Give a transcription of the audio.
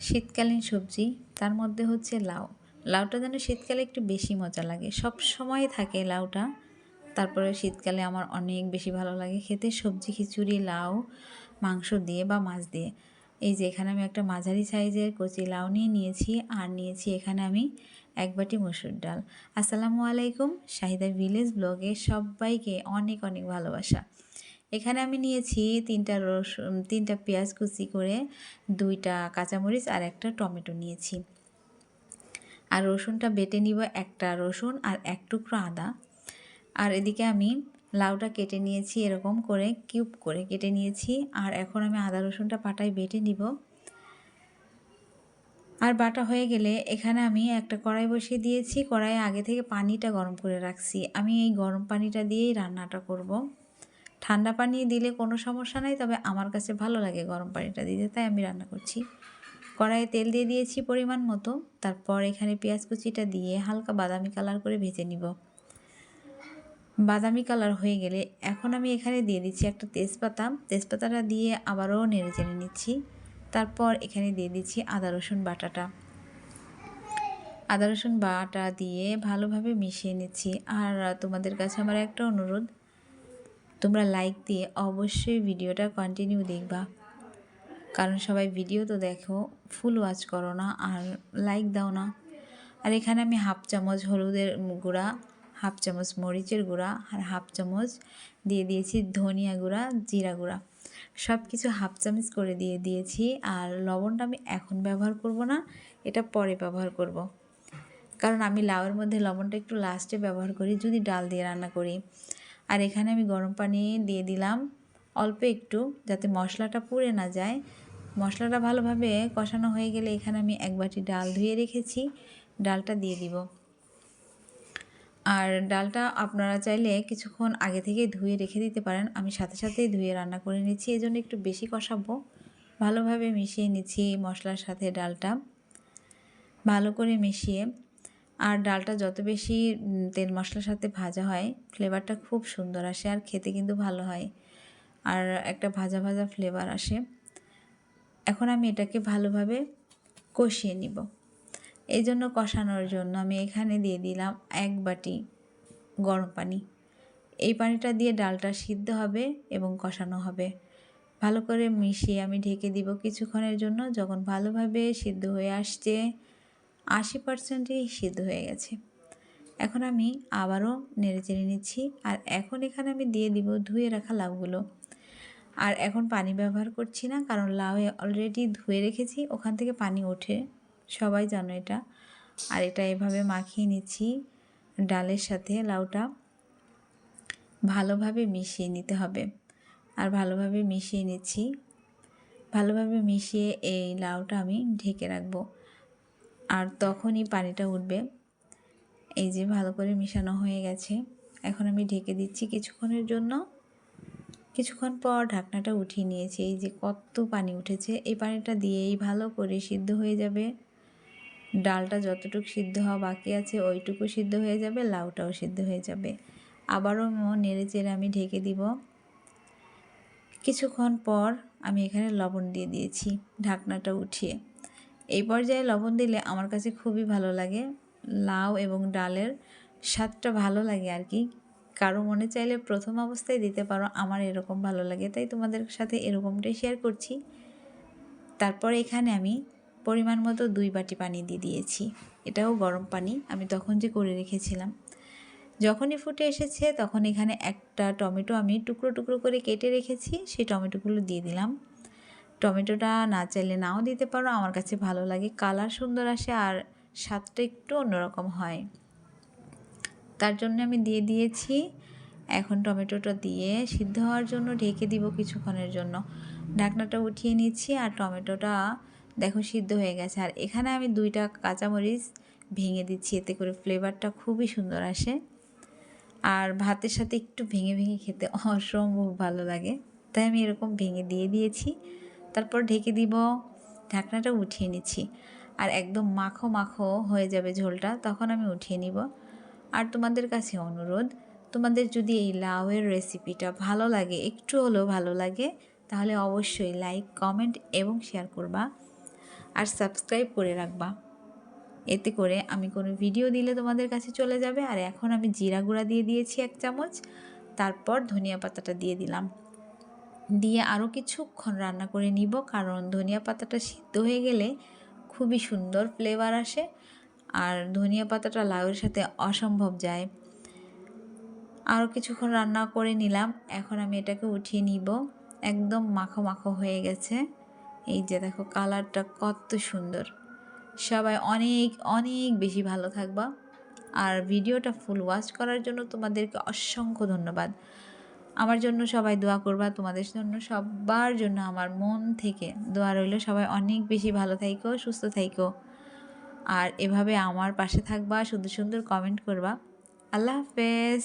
শীতকালীন সবজি, তার মধ্যে হচ্ছে লাউ। লাউটা যেন শীতকালে একটু বেশি মজা লাগে। সব সময় থাকে লাউটা। তারপরে শীতকালে আমার অনেক বেশি ভালো লাগে খেতে। সবজি, খিচুড়ি, লাউ, মাংস দিয়ে বা মাছ দিয়ে। এই যে, এখানে আমি একটা মাঝারি সাইজের কচি লাউ নিয়ে নিয়েছি। আর নিয়েছি এখানে আমি এক বাটি মসুর ডাল। আসসালামু আলাইকুম, শাহিদা ভিলেজ ব্লগে সবাইকে অনেক অনেক ভালোবাসা। এখানে আমি নিয়েছি তিনটা রসুন, তিনটা পেঁয়াজ কুচি করে, দুইটা কাঁচামরিচ আর একটা টমেটো নিয়েছি। আর রসুনটা বেটে নিব একটা রসুন আর এক টুকরো আদা। আর এদিকে আমি লাউটা কেটে নিয়েছি এরকম করে, কিউব করে কেটে নিয়েছি। আর এখন আমি আদা রসুনটা পাটায় বেটে নিব। আর বাটা হয়ে গেলে এখানে আমি একটা কড়াই বসিয়ে দিয়েছি। কড়াইয়ে আগে থেকে পানিটা গরম করে রাখছি। আমি এই গরম পানিটা দিয়েই রান্নাটা করব। ঠান্ডা পানি দিলে কোনো সমস্যা নাই, তবে আমার কাছে ভালো লাগে গরম পানিটা দিতে, তাই আমি রান্না করছি। কড়াইয়ে তেল দিয়ে দিয়েছি পরিমাণ মতো, তারপর এখানে পেঁয়াজ কুচিটা দিয়ে হালকা বাদামি কালার করে ভেজে নিব। বাদামি কালার হয়ে গেলে এখন আমি এখানে দিয়ে দিচ্ছি একটা তেজপাতা, তেজপাতাটা দিয়ে আবারও নেড়ে চেড়ে নিচ্ছি। তারপর এখানে দিয়ে দিচ্ছি আদা, রসুন বাটাটা। আদা, রসুন বাটা দিয়ে ভালোভাবে মিশিয়ে নিচ্ছি। আর তোমাদের কাছে আমার একটা অনুরোধ তোমরা লাইক দিয়ে অবশ্যই ভিডিওটা কন্টিনিউ দেখবা। কারণ সবাই ভিডিও তো দেখো ফুল ওয়াচ করো না আর লাইক দাও না। আর এখানে আমি হাফ চামচ হলুদের গুঁড়া হাফ চামচ মরিচের গুঁড়া আর হাফ চামচ দিয়ে দিয়েছি ধনিয়া গুঁড়া, জিরা গুঁড়া। সব কিছু হাফ চামচ করে দিয়ে দিয়েছি আর লবণটা আমি এখন ব্যবহার করব না, এটা পরে ব্যবহার করব। কারণ আমি লাউয়ের মধ্যে লবণটা একটু লাস্টে ব্যবহার করি, যদি ডাল দিয়ে রান্না করি। আর এখানে আমি গরম পানি দিয়ে দিলাম। অল্প একটু, যাতে মশলাটা পুড়ে না যায়। মশলাটা ভালোভাবে কষানো হয়ে গেলে এখানে আমি এক বাটি ডাল ধুয়ে রেখেছি। ডালটা দিয়ে দিব। আর ডালটা আপনারা চাইলে কিছুক্ষণ আগে থেকে ধুয়ে রেখে দিতে পারেন। আমি সাথে সাথেই ধুয়ে রান্না করে নিচ্ছি। এই জন্য একটু বেশি কষাবো। ভালোভাবে মিশিয়ে নিচ্ছি মশলার সাথে ডালটা। ভালো করে মিশিয়ে আর ডালটা যত বেশি তেল মশলার সাথে ভাজা হয় ফ্লেভারটা খুব সুন্দর আসে আর খেতে কিন্তু ভালো হয়। আর একটা ভাজা ভাজা ফ্লেভার আসে। এখন আমি এটাকে ভালোভাবে কষিয়ে নিব। এই জন্য কষানোর জন্য আমি এখানে দিয়ে দিলাম এক বাটি গরম পানি। এই পানিটা দিয়ে ডালটা সিদ্ধ হবে এবং কষানো হবে। ভালো করে মিশিয়ে আমি ঢেকে দিব কিছুক্ষণের জন্য। যখন ভালোভাবে সিদ্ধ হয়ে আসছে আশি পার্সেন্টই সিদ্ধ হয়ে গেছে। এখন আমি আবারও নেড়ে চেড়ে নিচ্ছি আর এখন এখানে আমি দিয়ে দিব ধুয়ে রাখা লাউগুলো। আর এখন পানি ব্যবহার করছি না কারণ লাউ অলরেডি ধুয়ে রেখেছি, ওখান থেকে পানি ওঠে। সবাই জানো এটা। আর এটা এভাবে মাখিয়ে নিচ্ছি ডালের সাথে লাউটা। ভালোভাবে মিশিয়ে নিতে হবে। আর ভালোভাবে মিশিয়ে নিচ্ছি। ভালোভাবে মিশিয়ে এই লাউটা আমি ঢেকে রাখব। আর তখনই পানিটা উঠবে। এই যে ভালো করে মিশানো হয়ে গেছে। এখন আমি ঢেকে দিচ্ছি কিছুক্ষণের জন্য। কিছুক্ষণ পর ঢাকনাটা উঠিয়ে নিয়েছি। এই যে কত পানি উঠেছে, এই পানিটা দিয়েই ভালো করে সিদ্ধ হয়ে যাবে। ডালটা যতটুকু সিদ্ধ হওয়া বাকি আছে, ওইটুকু সিদ্ধ হয়ে যাবে, লাউটাও সিদ্ধ হয়ে যাবে। আবারও নেড়ে চেড়ে আমি ঢেকে দিব। কিছুক্ষণ পর আমি এখানে লবণ দিয়ে দিয়েছি, ঢাকনাটা উঠিয়ে। এই পর্যায়ে লবণ দিলে আমার কাছে খুবই ভালো লাগে। লাউ এবং ডালের স্বাদটা ভালো লাগে আর কি। কারও মনে চাইলে প্রথম অবস্থায় দিতে পারো, আমার এরকম ভালো লাগে। তাই তোমাদের সাথে এরকমটাই শেয়ার করছি। তারপর এখানে আমি পরিমাণ মতো দুই বাটি পানি দিয়ে দিয়েছি। এটাও গরম পানি, আমি তখন যে করে রেখেছিলাম। যখনই ফুটে এসেছে তখন এখানে একটা টমেটো আমি টুকরো টুকরো করে কেটে রেখেছি, সেই টমেটোগুলো দিয়ে দিলাম। টমেটোটা না চাইলে নাও দিতে পারো। আমার কাছে ভালো লাগে, কালার সুন্দর আসে আর স্বাদটা একটু অন্যরকম হয়। তার জন্য আমি দিয়ে দিয়েছি। এখন টমেটোটা দিয়ে সিদ্ধ হওয়ার জন্য ঢেকে দিব কিছুক্ষণের জন্য। ঢাকনাটা উঠিয়ে নিচ্ছি আর টমেটোটা দেখো সিদ্ধ হয়ে গেছে। আর এখানে আমি দুইটা কাঁচামরিচ ভেঙে দিচ্ছি, এতে করে ফ্লেভারটা খুবই সুন্দর আসে। আর ভাতের সাথে একটু ভেঙে ভেঙে খেতে অসম্ভব ভালো লাগে। তাই আমি এরকম ভেঙে দিয়ে দিয়েছি। তারপর ঢেকে দিব। ঢাকনাটা উঠিয়ে নিচ্ছি। আর একদম মাখো মাখো হয়ে যাবে ঝোলটা, তখন আমি উঠিয়ে নিব। আর তোমাদের কাছে অনুরোধ, তোমাদের যদি এই লাউয়ের রেসিপিটা ভালো লাগে, একটু হলেও ভালো লাগে, তাহলে অবশ্যই লাইক কমেন্ট এবং শেয়ার করবা। আর সাবস্ক্রাইব করে রাখবা। এতে করে আমি কোনো ভিডিও দিলে তোমাদের কাছে চলে যাবে। আর এখন আমি জিরা গুঁড়া দিয়ে দিয়েছি এক চামচ। তারপর ধনিয়া পাতাটা দিয়ে দিলাম। দিয়ে আরও কিছুক্ষণ রান্না করে নিব, কারণ ধনিয়া পাতাটা সিদ্ধ হয়ে গেলে খুবই সুন্দর ফ্লেভার আসে আর ধনিয়া পাতাটা লাউয়ের সাথে অসম্ভব যায়। আরও কিছুক্ষণ রান্না করে নিলাম, এখন আমি এটাকে উঠিয়ে নিব, একদম মাখো মাখো হয়ে গেছে। এই যে দেখো কালারটা কত সুন্দর। সবাই অনেক অনেক বেশি ভালো থাকবা। আর ভিডিওটা ফুল ওয়াচ করার জন্য তোমাদেরকে অসংখ্য ধন্যবাদ। আমার জন্য সবাই দোয়া করবা, তোমাদের জন্য, সবার জন্য আমার মন থেকে দোয়া রইল। সবাই অনেক বেশি ভালো থাইকো, সুস্থ থাইকো। আর এভাবে আমার পাশে থাকবা, সুন্দর সুন্দর কমেন্ট করবা। আল্লাহ হাফেজ।